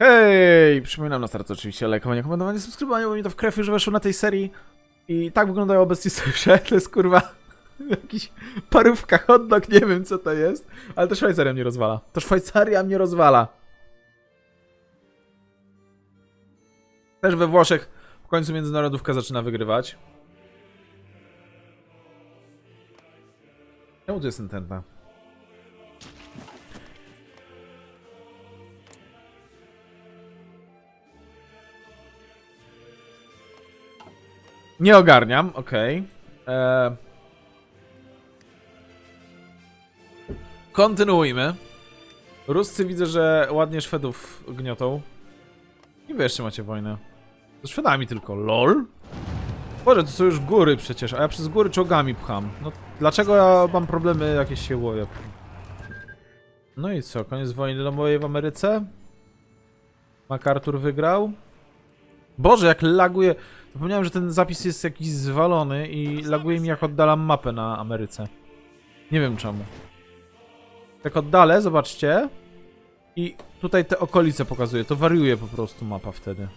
Hej! Przypominam na start oczywiście lajkowanie, komentowanie, subskrybowanie, bo mi to w krew już weszło na tej serii. I tak wyglądają obecnie sojusze. To jest kurwa jakiś parówka, hot nie wiem co to jest. Ale to Szwajcaria mnie rozwala. To Szwajcaria mnie rozwala. Też we Włoszech w końcu międzynarodówka zaczyna wygrywać. Czemu tu jest intenta? Nie ogarniam, okej. Eee. Kontynuujmy. Ruscy widzę, że ładnie Szwedów gniotą. I wy jeszcze macie wojnę. Ze Szwedami tylko, lol? Boże, to są już góry przecież, a ja przez góry czołgami pcham. No, dlaczego ja mam problemy jakieś się łowię? No i co, koniec wojny domowej w Ameryce? MacArthur wygrał? Boże, jak laguje... Zapomniałem, że ten zapis jest jakiś zwalony i laguje mi jak oddalam mapę na Ameryce. Nie wiem czemu. Jak oddalę, zobaczcie. I tutaj te okolice pokazuje. To wariuje po prostu mapa wtedy.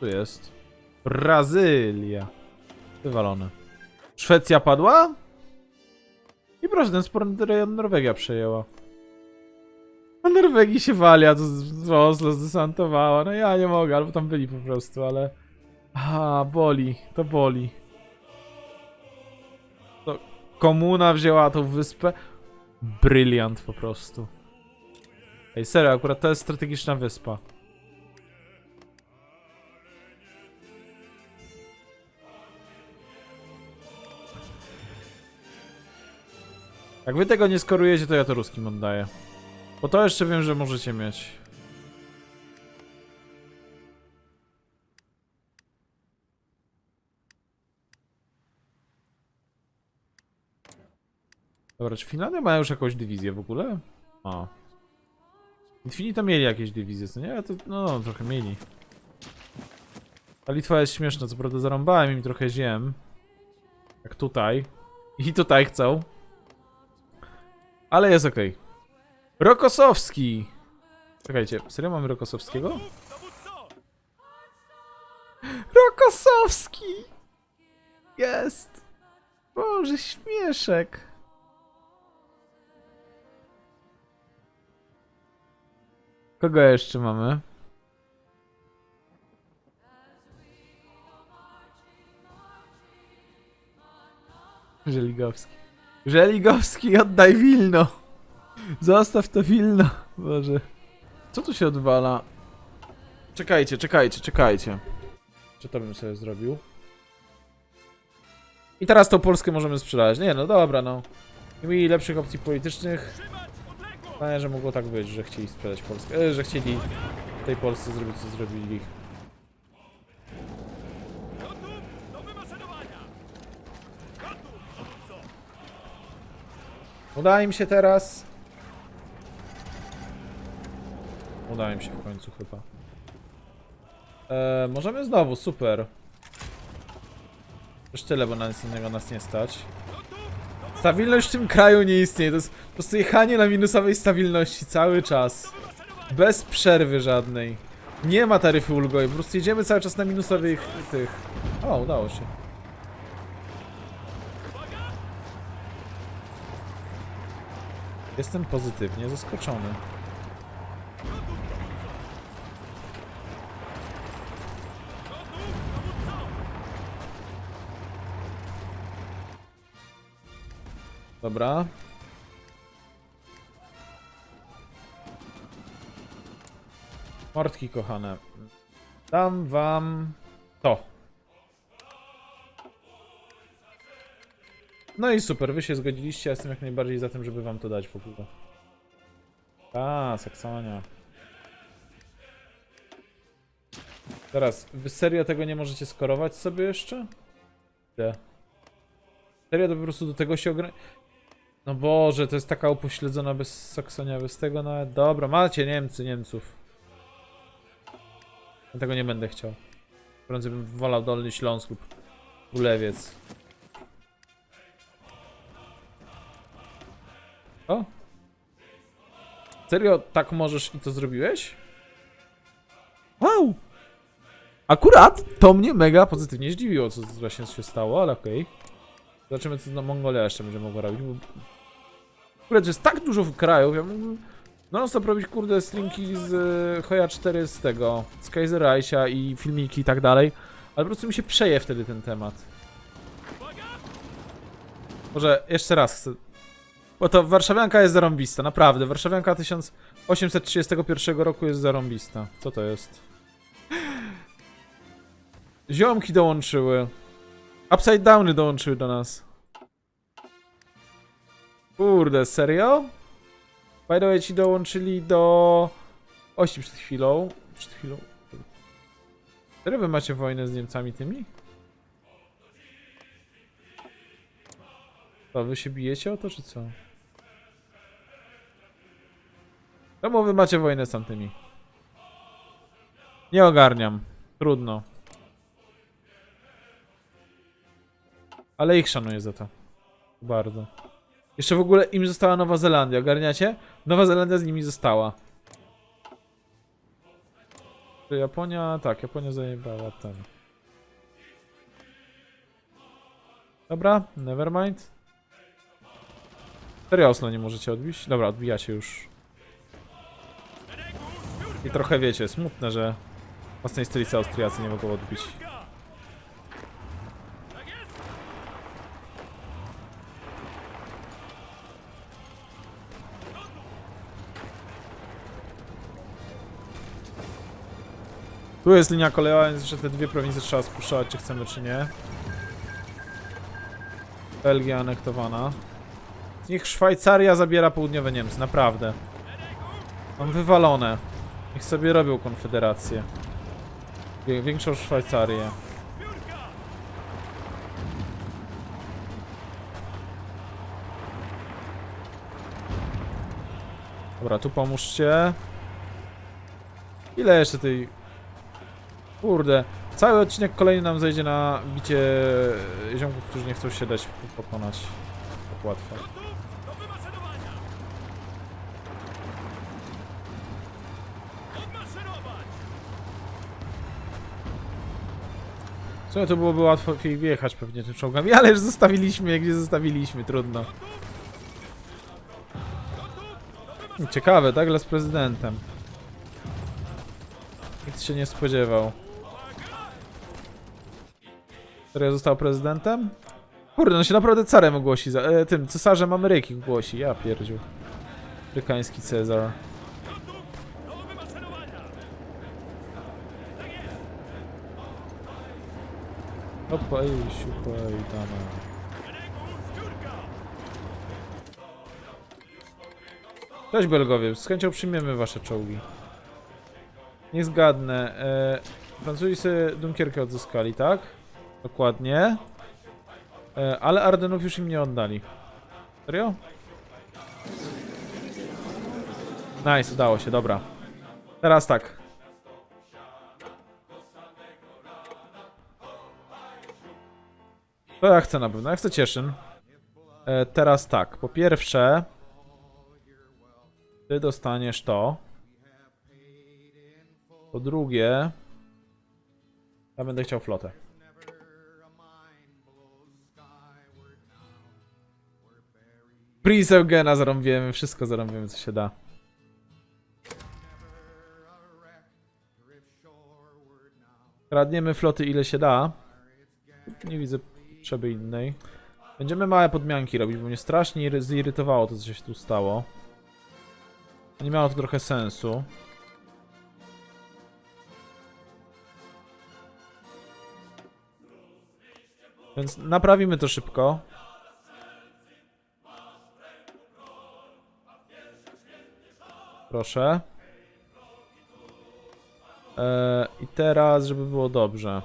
Tu jest. Brazylia. Wywalone. Szwecja padła? I proszę, ten rejon Norwegia przejęła. A Norwegii się wali, a z Oslo zdesantowała. No ja nie mogę, albo tam byli po prostu, ale... A, boli, to boli. To komuna wzięła tą wyspę. Bryliant po prostu. Ej, serio, akurat to jest strategiczna wyspa. Jak wy tego nie skorujecie, to ja to ruskim oddaję. Bo to jeszcze wiem, że możecie mieć. Dobra, czy Finlandia ma już jakąś dywizję w ogóle? O. Infinita mieli jakieś dywizje, co nie? To, no, trochę mieli. Ta Litwa jest śmieszna, co prawda zarąbałem im trochę ziem. Jak tutaj. I tutaj chcą. Ale jest okej. Rokosowski! Czekajcie, serio mamy Rokosowskiego? Rokosowski! Jest! Boże, śmieszek! Kogo jeszcze mamy? Żeligowski. Żeligowski, oddaj Wilno! Zostaw to Wilno! Boże. Co tu się odwala? Czekajcie, czekajcie, czekajcie. Czy to bym sobie zrobił? I teraz tą Polskę możemy sprzedać. Nie, no dobra, no. Nie mieli lepszych opcji politycznych. Panie, że mogło tak być, że chcieli sprzedać Polskę. E, że chcieli tej Polsce zrobić, co zrobili. Uda im się teraz. Uda im się w końcu chyba. E, możemy znowu, super. Już tyle, bo na nic innego nas nie stać. Stabilność w tym kraju nie istnieje. To jest po prostu jechanie na minusowej stabilności cały czas. Bez przerwy żadnej. Nie ma taryfy ulgowej, po prostu jedziemy cały czas na minusowych tych. O, udało się. Jestem pozytywnie zaskoczony. Dobra. Mordki kochane. Dam wam to. No i super, wy się zgodziliście, ja jestem jak najbardziej za tym, żeby wam to dać w ogóle. A, Saksonia. Teraz, wy serio tego nie możecie skorować sobie jeszcze? Nie. Serio to po prostu do tego się ogra... No Boże, to jest taka upośledzona bez Saksonia, bez tego nawet. Dobra, macie Niemcy, Niemców. Ja tego nie będę chciał. Prędzej bym wolał Dolny Śląsk lub Ulewiec. O! Serio, tak możesz i to zrobiłeś? Wow! Akurat to mnie mega pozytywnie zdziwiło, co właśnie się stało, ale okej. Zobaczymy, co Mongolia jeszcze będzie mogła robić, bo... Kurde, to jest tak dużo krajów, ja mógłbym... No, stop robić, kurde, streamki z e, Hoja 4 z tego, z i filmiki i tak dalej, ale po prostu mi się przeje wtedy ten temat. Może jeszcze raz chcę... Bo to warszawianka jest zarąbista, naprawdę. Warszawianka 1831 roku jest zarąbista. Co to jest? Ziomki dołączyły. Upside Downy dołączyły do nas. Kurde, serio? By the way, ci dołączyli do... Ości przed chwilą. Przed chwilą. Serio wy macie wojnę z Niemcami tymi? To wy się bijecie o to, czy co? Czemu wy macie wojnę z tamtymi? Nie ogarniam. Trudno. Ale ich szanuję za to. Bardzo. Jeszcze w ogóle im została Nowa Zelandia, ogarniacie? Nowa Zelandia z nimi została. Japonia? Tak, Japonia zajebała ten. Dobra, nevermind. Serio Oslo nie możecie odbić? Dobra, odbijacie już. I trochę wiecie, smutne, że własnej stolicy Austriacy nie mogą odbić. Tu jest linia kolejowa, więc jeszcze te dwie prowincje trzeba spuszczać, czy chcemy, czy nie. Belgia anektowana. Niech Szwajcaria zabiera południowe Niemcy, naprawdę. Mam wywalone. Niech sobie robią konfederację. Większą Szwajcarię. Dobra, tu pomóżcie. Ile jeszcze tej... Kurde. Cały odcinek kolejny nam zejdzie na bicie ziomków, którzy nie chcą się dać pokonać. Tak łatwo. Sumie to byłoby łatwiej wjechać pewnie tym czołgami, ale już zostawiliśmy gdzie zostawiliśmy, trudno. Ciekawe, tak? z prezydentem. Nikt się nie spodziewał. Serio został prezydentem? Kurde, no się naprawdę carem ogłosi, za, e, tym cesarzem Ameryki ogłosi, ja pierdziu. Amerykański Cezar. Opa, i siupa, i dana. Cześć Belgowie, z chęcią przyjmiemy wasze czołgi. Nie zgadnę. E, Francuzi sobie Dunkierkę odzyskali, tak? Dokładnie. E, ale Ardenów już im nie oddali. Serio? Nice, udało się, dobra. Teraz tak. To ja chcę na pewno, ja chcę Cieszyn. E, teraz tak, po pierwsze... Ty dostaniesz to. Po drugie... Ja będę chciał flotę. Prince Eugena zarąbiemy, wszystko zarąbiemy co się da. Kradniemy floty ile się da. Nie widzę potrzeby innej. Będziemy małe podmianki robić, bo mnie strasznie iry- zirytowało to co się tu stało. Nie miało to trochę sensu. Więc naprawimy to szybko. Proszę. Eee, I teraz, żeby było dobrze.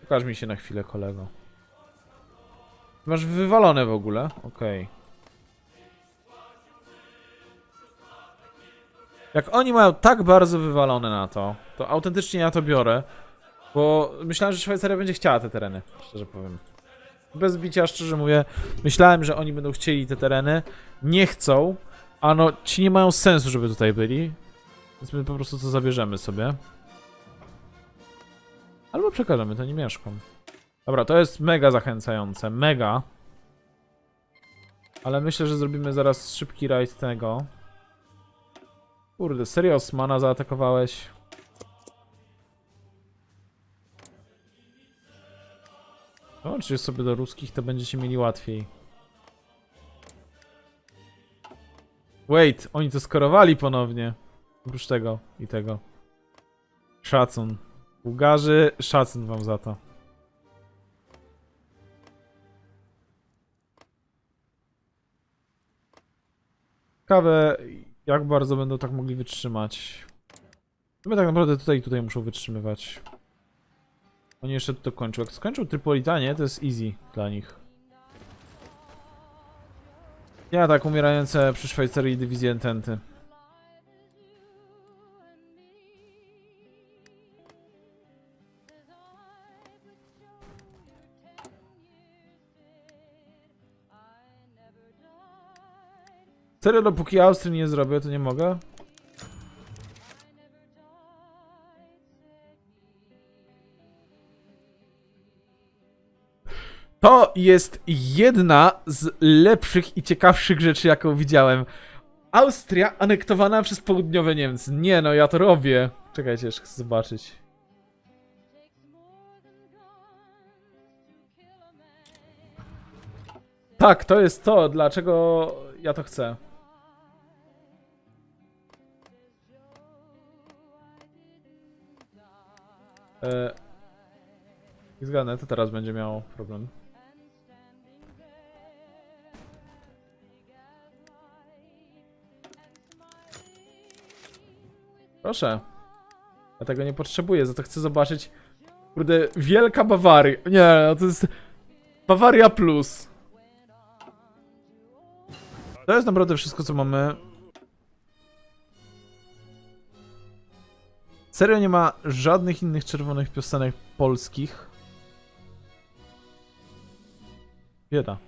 Pokaż mi się na chwilę, kolego. Masz wywalone w ogóle? Okej. Jak oni mają tak bardzo wywalone na to, to autentycznie ja to biorę. Bo myślałem, że Szwajcaria będzie chciała te tereny, szczerze powiem. Bez bicia, szczerze mówię, myślałem, że oni będą chcieli te tereny. Nie chcą, a no ci nie mają sensu, żeby tutaj byli. Więc my po prostu to zabierzemy sobie. Albo przekażemy to niemieszkom. Dobra, to jest mega zachęcające, mega. Ale myślę, że zrobimy zaraz szybki rajd tego. Kurde, serio Osmana zaatakowałeś? Dołączcie sobie do ruskich, to będziecie mieli łatwiej. Wait, oni to skorowali ponownie. Oprócz tego i tego. Szacun. Bułgarzy, szacun wam za to. Ciekawe, jak bardzo będą tak mogli wytrzymać. My tak naprawdę tutaj i tutaj muszą wytrzymywać. Oni jeszcze to kończą. Jak skończą Tripolitanie, to jest easy dla nich. Ja tak umierające przy Szwajcarii dywizje Ententy. Serio, dopóki Austrii nie zrobię, to nie mogę? To jest jedna z lepszych i ciekawszych rzeczy, jaką widziałem. Austria anektowana przez południowe Niemcy. Nie no, ja to robię. Czekajcie, jeszcze chcę zobaczyć. Tak, to jest to, dlaczego ja to chcę. E, jak zgadnę, to teraz będzie miało problem. Proszę. Ja tego nie potrzebuję, za to chcę zobaczyć. Kurde, wielka Bawaria. Nie, no to jest. Bawaria plus. To jest naprawdę wszystko, co mamy. Serio nie ma żadnych innych czerwonych piosenek polskich. Bieda.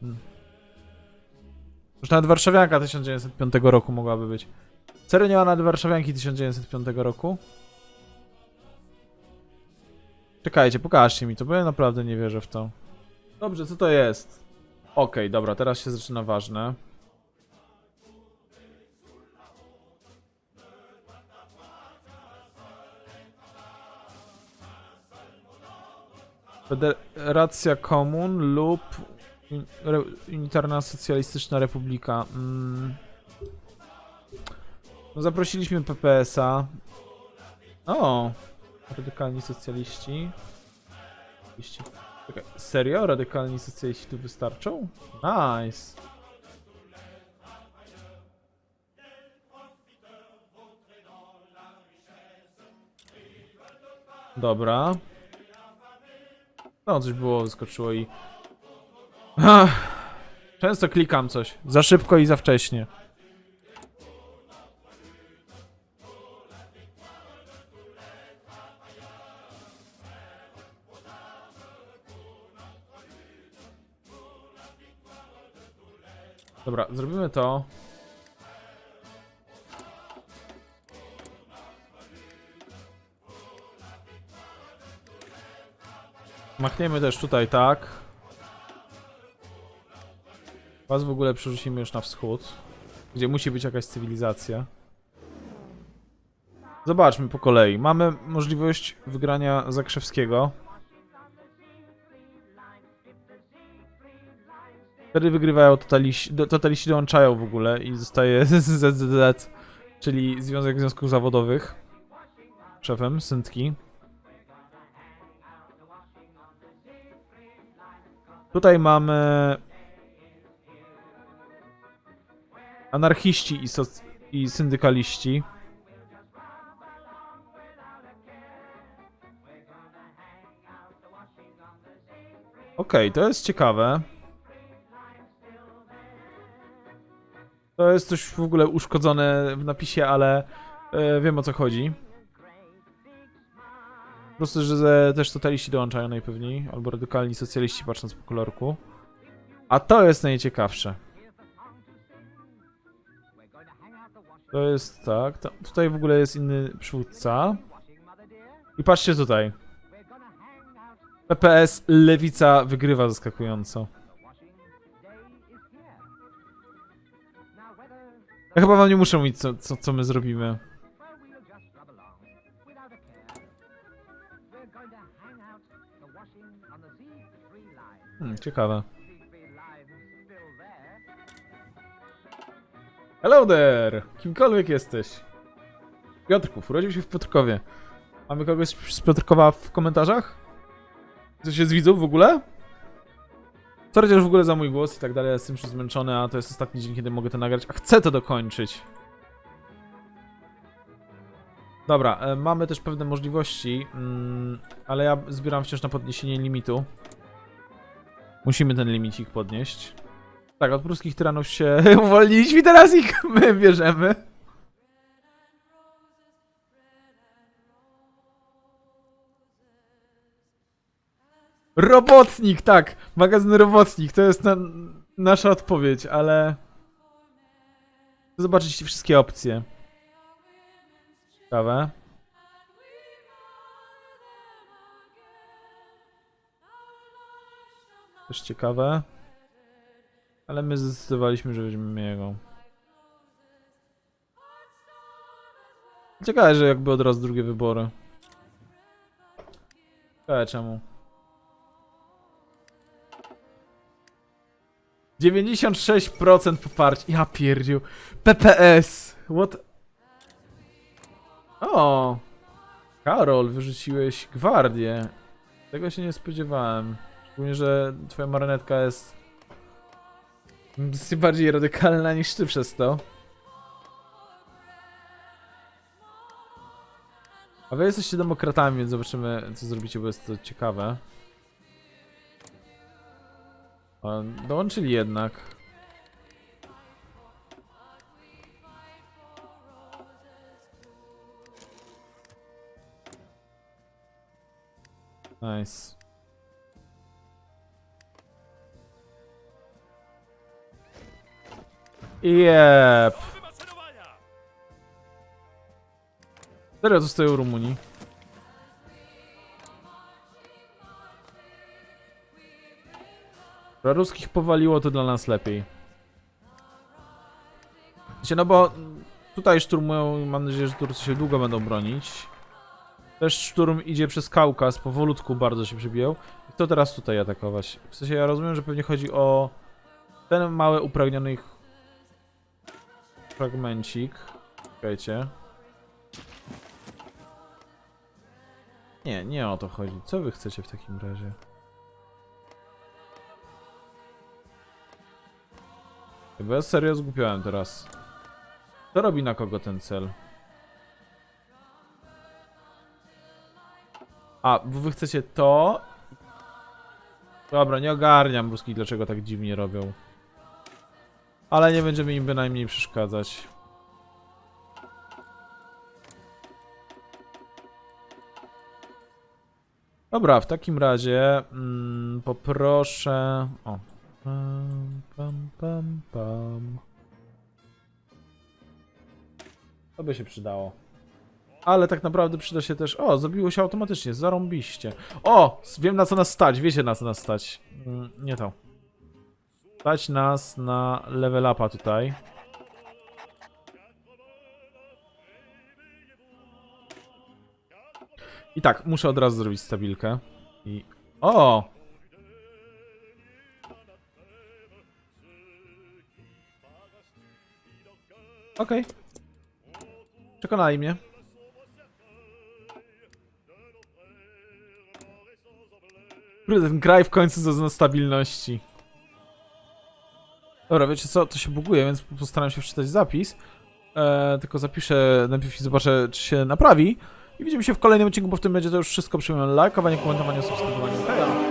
Hmm. Już nawet Warszawianka 1905 roku mogłaby być. Serio nie ma nawet Warszawianki 1905 roku? Czekajcie, pokażcie mi to, bo ja naprawdę nie wierzę w to. Dobrze, co to jest? Okej, dobra, teraz się zaczyna ważne. Federacja Komun lub re- Unitarna Socjalistyczna Republika. Mm. No zaprosiliśmy PPS-a. O! Radykalni socjaliści. Czekaj, serio? Radykalni socjaliści tu wystarczą? Nice. Dobra. No, coś było, wyskoczyło i... Ach, często klikam coś. Za szybko i za wcześnie. Dobra, zrobimy to. Machniemy też tutaj, tak. Was w ogóle przerzucimy już na wschód, gdzie musi być jakaś cywilizacja. Zobaczmy po kolei. Mamy możliwość wygrania Zakrzewskiego. Wtedy wygrywają totaliści, totaliści dołączają w ogóle i zostaje ZZZ, czyli Związek Związków Zawodowych. Szefem, Syntki. Tutaj mamy anarchiści i, soc- i syndykaliści. Okej, to jest ciekawe. To jest coś w ogóle uszkodzone w napisie, ale e, wiem o co chodzi. Po prostu, że też totaliści dołączają najpewniej, albo radykalni socjaliści patrząc po kolorku. A to jest najciekawsze. To jest tak, to, tutaj w ogóle jest inny przywódca. I patrzcie tutaj. PPS Lewica wygrywa zaskakująco. Ja chyba wam nie muszę mówić, co, co, co my zrobimy. Hmm, ciekawe. Hello there! Kimkolwiek jesteś. Piotrków, urodził się w Piotrkowie. Mamy kogoś z Piotrkowa w komentarzach? Coś się z widzów w ogóle? Sorry też w ogóle za mój głos i tak dalej, jestem już zmęczony, a to jest ostatni dzień, kiedy mogę to nagrać, a chcę to dokończyć. Dobra, e, mamy też pewne możliwości, mm, ale ja zbieram wciąż na podniesienie limitu. Musimy ten limicik podnieść. Tak, od pruskich tyranów się uwolniliśmy teraz ich my bierzemy. Robotnik, tak! Magazyn Robotnik, to jest na, nasza odpowiedź, ale... Te wszystkie opcje. Ciekawe. Też ciekawe. Ale my zdecydowaliśmy, że weźmiemy jego. Ciekawe, że jakby od razu drugie wybory. Ciekawe czemu. 96% poparcia. Ja pierdził. PPS. What? O. Karol, wyrzuciłeś gwardię. Tego się nie spodziewałem. Szczególnie, że twoja marionetka jest... jest bardziej radykalna niż ty przez to. A wy jesteście demokratami, więc zobaczymy, co zrobicie, bo jest to ciekawe. Dołączyli jednak. Nice. Wymaszerowania! Serio zostają Rumunii. Dla ruskich powaliło to dla nas lepiej. Wiecie, no bo tutaj szturmują i mam nadzieję, że Turcy się długo będą bronić. Też szturm idzie przez Kaukaz, powolutku bardzo się przybijał. I kto teraz tutaj atakować? W sensie ja rozumiem, że pewnie chodzi o ten mały upragniony ich fragmencik. Czekajcie. Nie, nie o to chodzi. Co wy chcecie w takim razie? Chyba serio zgłupiałem teraz. Kto robi na kogo ten cel? A, bo wy chcecie to? Dobra, nie ogarniam ruskich, dlaczego tak dziwnie robią. Ale nie będziemy im bynajmniej przeszkadzać. Dobra, w takim razie mm, poproszę. O. Pam, pam, pam, pam. To by się przydało. Ale tak naprawdę przyda się też. O, zrobiło się automatycznie, zarąbiście. O! Wiem na co nas stać, wiecie na co nas stać. Mm, nie to. Stać nas na level upa tutaj. I tak, muszę od razu zrobić stabilkę. I... O! Okej. Przekonali mnie. Kurde, ten kraj w końcu zazna stabilności. Dobra, wiecie co, to się buguje, więc postaram się wczytać zapis. E, tylko zapiszę najpierw i zobaczę, czy się naprawi. I widzimy się w kolejnym odcinku, bo w tym będzie to już wszystko. Przypominam lajkowanie, komentowanie, subskrybowanie. Hej!